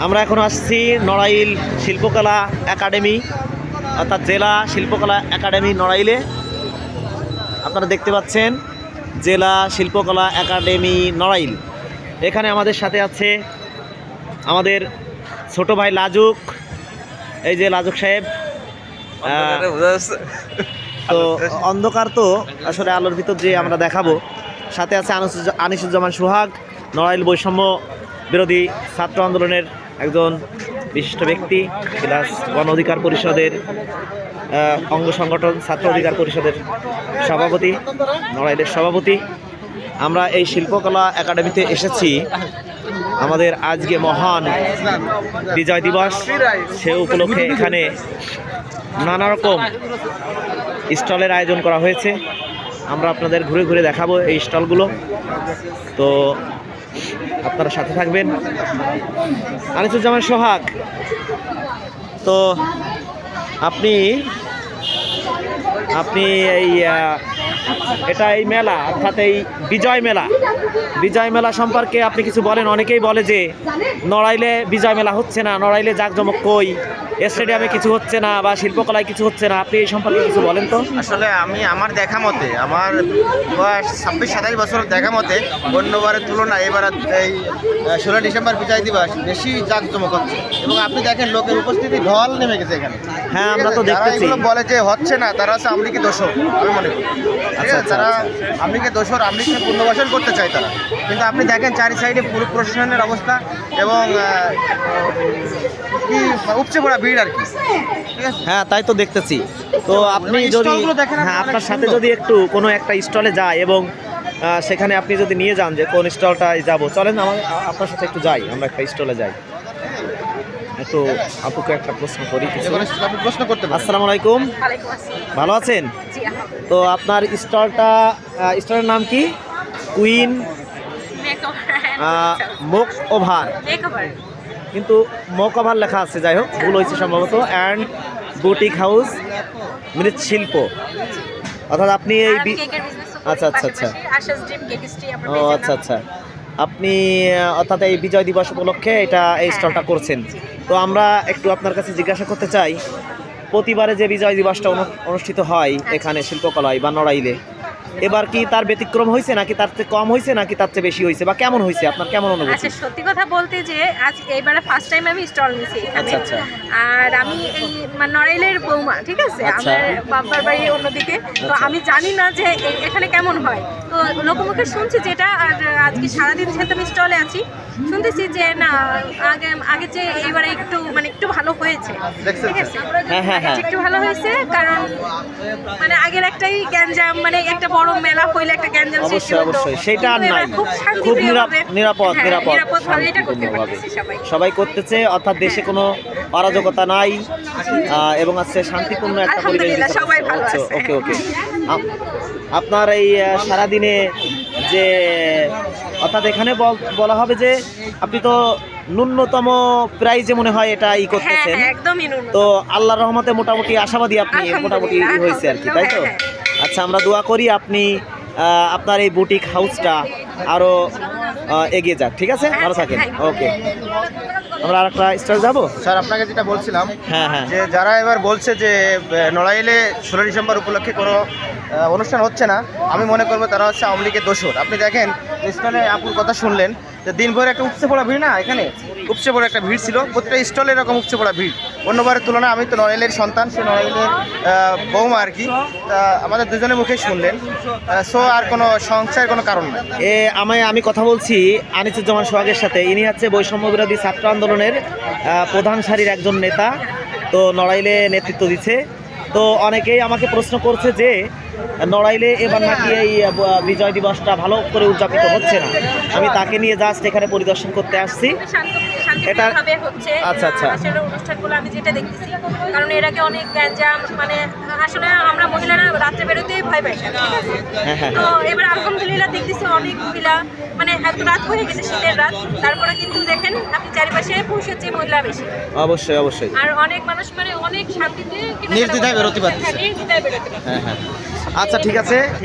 আমরা এখন আসছি নড়াইল শিল্পকলা একাডেমি অর্থাৎ জেলা শিল্পকলা একাডেমি নড়াইলে। আপনারা দেখতে পাচ্ছেন জেলা শিল্পকলা একাডেমি নড়াইল। এখানে আমাদের সাথে আছে আমাদের ছোট ভাই লাজুক এই যে লাজুক সাহেব। তো অন্ধকার তো আসলে আলোর ভিতর যে আমরা দেখাবো। সাথে আছে আনিসুজ্জ- আনিসুজ্জামান সোহাগ নড়াইল বৈষম্য বিরোধী ছাত্র আন্দোলনের একজন বিশিষ্ট ব্যক্তি প্লাস গণ অধিকার পরিষদের অঙ্গ সংগঠন ছাত্র অধিকার পরিষদের সভাপতি, নড়াইলের সভাপতি। আমরা এই শিল্পকলা একাডেমিতে এসেছি। আমাদের আজকে মহান বিজয় দিবস। সে উপলক্ষে এখানে নানা রকম স্টলের আয়োজন করা হয়েছে। আমরা আপনাদের ঘুরে ঘুরে দেখাবো এই স্টলগুলো। তো আপনারা সাথে থাকবেন। আনিসুজ্জামান সোহাগ তো আপনি আপনি এই এটা এই মেলা অর্থাৎ এই বিজয় মেলা। বিজয় মেলা সম্পর্কে আপনি কিছু বলেন? অনেকেই বলে যে নড়াইলে বিজয় মেলা হচ্ছে না নড়াইলে জাঁকজমক কই? স্টেডিয়ামে কিছু হচ্ছে না বা শিল্পকলায় কিছু হচ্ছে না আপনি এই সম্পর্কে কিছু বলেন তো। আসলে আমি আমার দেখা মতে আমার বয়স ছাব্বিশ সাতাশ বছর দেখা মতে অন্যবারের তুলনায় এবার এই ষোলো ডিসেম্বর বিজয় দিবস বেশি জাঁকজমক হচ্ছে। এবং আপনি দেখেন লোকের উপস্থিতি ঢল নেমে গেছে এখানে। হ্যাঁ আমরা তো দেখতেছি। বলে যে হচ্ছে না তারা হচ্ছে আমলিকে দোষর আমি মনে করি। ঠিক আছে তারা। আমলিকে দোষর আমলিকে পুনর্বাসন করতে চায় তারা। কিন্তু আপনি দেখেন চারি সাইডে পুরো প্রশাসনের অবস্থা এবং কি উপচে পড়া ভিড় আর কি। হ্যাঁ তাই তো দেখতেছি। তো আপনি যদি হ্যাঁ আপনার সাথে যদি একটু কোনো একটা স্টলে যায় এবং সেখানে আপনি যদি নিয়ে যান যে কোন স্টলটায় যাব চলেন আমার আপনার সাথে একটু যাই আমরা একটা স্টলে যাই। একটু আপুকে একটা প্রশ্ন করি আপনি প্রশ্ন করতে আসসালামু আলাইকুম। ভালো আছেন? তো আপনার স্টলটা স্টলের নাম কি? কুইন মোক ওভার কিন্তু মোক ওভার লেখা আছে যাই হোক ভুল হয়েছে সম্ভবত। অ্যান্ড বুটিক হাউস মৃৎশিল্প অর্থাৎ আপনি এই বি- আচ্ছা, আচ্ছা, আচ্ছা। ও আচ্ছা আচ্ছা। আপনি অর্থাৎ এই বিজয় দিবস উপলক্ষে এটা এই হ্যাঁ, স্টলটা করছেন। তো আমরা একটু আপনার কাছে জিজ্ঞাসা করতে চাই প্রতিবারে যে বিজয় দিবসটা অনুষ্ঠিত হয় আচ্ছা। এখানে শিল্পকলায় বা নড়াইলে এবার কি তার ব্যতিক্রম হয়েছে নাকি তার চেয়ে কম হয়েছে নাকি তার চেয়ে বেশি হয়েছে বা কেমন হয়েছে আপনার কেমন অনুভূতি আচ্ছা সত্যি কথা বলতে যে আজ এইবারে ফার্স্ট টাইম আমি স্টল নিছি এখানে আচ্ছা, আচ্ছা। আর আমি এই মানে নড়াইলের বৌমা ঠিক আছে আচ্ছা। আমার বাবার বাড়ি অন্যদিকে তো। আমি জানি না যে এখানে কেমন হয় তো লোকমুখে শুনছি যেটা আর আজকে সারাদিন যেহেতু আমি স্টলে আছি শুনতেছি যে না আগে আগে যে এইবারে একটু মানে একটু ভালো হয়েছে ঠিক আছে হ্যাঁ, হ্যাঁ, হ্যাঁ। একটু ভালো হয়েছে কারণ মানে আগের একটাই গ্যাঞ্জাম মানে একটা বড় মেলা হইলে একটা গ্যাঞ্জাম সৃষ্টি হতো। অবশ্যই। সেটা আর নাই। খুব খুব নিরাপ- নিরাপদ হ্যাঁ, নিরাপদ নিরাপদভাবে পারতেছি সবাই। করতেছে অর্থাৎ দেশে কোনো অরাজকতা নাই এবং আছে শান্তিপূর্ণ একটা পরিবেশ সবাই ভালো আচ্ছা, আছে। ওকে ওকে। আপনার এই সারাদিনে যে অর্থাৎ এখানে বল- হবে যে আপনি তো ন্যূনতম প্রাইজে মনে হয় এটা ই হ্যাঁ করতেছেন। হ্যাঁ নুন তো আল্লাহর রহমতে মোটামুটি আশাবাদী আপনি মোটামুটি হয়েছে আর কি তাই তো? হ্যাঁ, আচ্ছা আমরা দোয়া করি আপনি আপনার এই বুটিক হাউসটা আরও এগিয়ে যাক ঠিক আছে? ভালো থাকেন। ওকে। আমরা আর একটা স্টার যাব? স্যার আপনাকে যেটা বলছিলাম হ্যাঁ হ্যাঁ। যে যারা এবার বলছে যে নড়াইলে ষোলো ডিসেম্বর উপলক্ষে কোনো অনুষ্ঠান হচ্ছে না আমি মনে করব তারা হচ্ছে আওয়ামী লীগের দোষর। আপনি দেখেন স্টলে আপুর কথা শুনলেন যে দিনভর একটা উপচে পড়া ভিড় না এখানে? উপচে পড়া একটা ভিড় ছিল প্রত্যেকটা স্টলে এরকম উপচে পড়া ভিড়। অন্যবারের তুলনায় আমি তো নড়াইলের সন্তান সে আহ, বৌমা আর কি। আমাদের দুজনের মুখে শুনলেন। সো আর কোনো সংশয়ের কোনো কারণ নেই। এ আমায় আমি কথা বলছি আনিসুজ্জামান সোহাগের সাথে। ইনি হচ্ছে বৈষম্য বিরোধী ছাত্র আন্দোলনের প্রধান সারির একজন নেতা। তো নড়াইলে নেতৃত্ব দিচ্ছে। তো অনেকেই আমাকে প্রশ্ন করছে যে নড়াইলে এবার নাকি এই বিজয় দিবসটা ভালো করে উদযাপিত হচ্ছে না আমি তাকে নিয়ে জাস্ট এখানে পরিদর্শন করতে আসছি এটা- হচ্ছে আচ্ছা, আচ্ছা। অনুষ্ঠানগুলো আমি যেটা দেখতেছি কারণ এর আগে অনেক গ্যাঞ্জাম মানে আসলে মহিলারা রাত্রে বেরোতেই ভয় ঠিক আছে হ্যাঁ, হ্যাঁ, তো এবার আলহামদুলিল্লাহ দেখতেছি অনেক মহিলা মানে এত রাত হয়ে গেছে শীতের রাত তারপরে কিন্তু দেখেন আপনি চারিপাশে পুরুষের চেয়ে মহিলা বেশি। অবশ্যই অবশ্যই। আর অনেক মানুষ মানে অনেক শান্তিতে নির্দ্বিধায় বেরোতে পারছে। হ্যাঁ, বেরোতে হ্যাঁ হ্যাঁ। আচ্ছা ঠিক আছে।